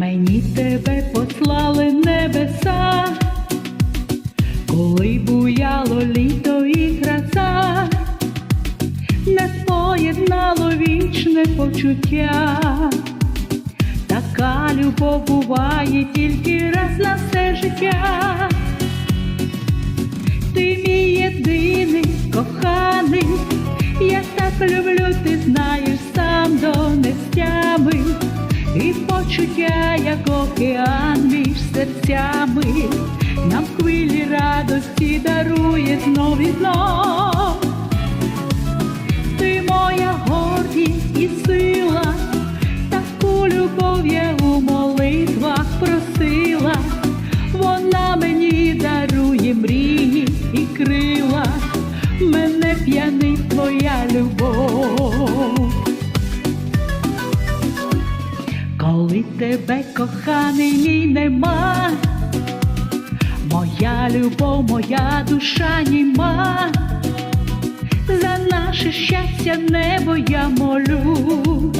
тебе послали небеса, коли буяло літо і краса, не поєднало вічне почуття. Така любов буває тільки раз на все життя. Ти мій єдиний коханий, я так люблю, серцями, нам хвилі радості дарує знов і знов. Ти моя гордість і сила, таку любов я у молитвах просила, вона мені дарує мрії і крила, мене п'янить твоя любов. Коли тебе коханий мій нема, моя любов, моя душа німа. За наше щастя небо я молю,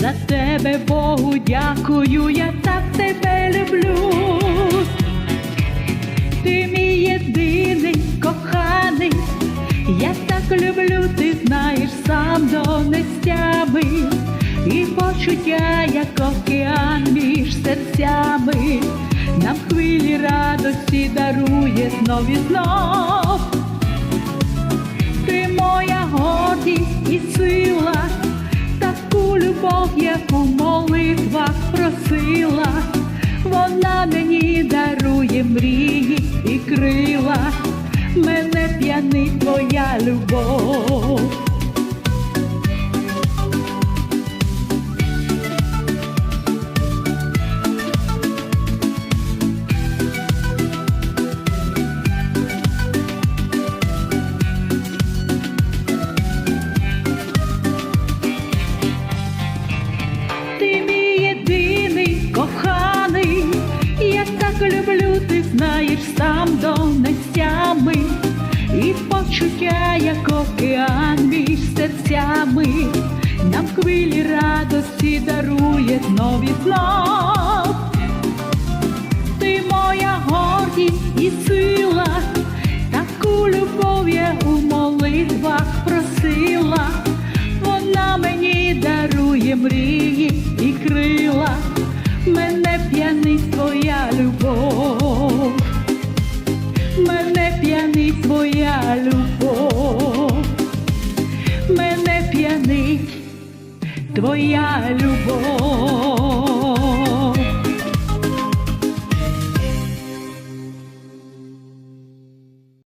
за тебе Богу дякую, я так тебе люблю. Ти мій єдиний коханий, я так люблю, ти знаєш сам до нестями, і почуття, як океан між серцями, нам хвилі радості дарує знов і знов. Ти моя гордість і сила, таку любов, як у молитвах просила, вона мені дарує мрії і крила, мене п'янить твоя любов. Знаєш сам до нестями, і почуття, як океан між серцями, нам хвилі радості дарує знов. І. Ти моя гордість і сила, таку любов я у молитвах просила, вона мені дарує мрії і крила, мене п'янить твоя любов, твоя любов, мене п'янить твоя любов.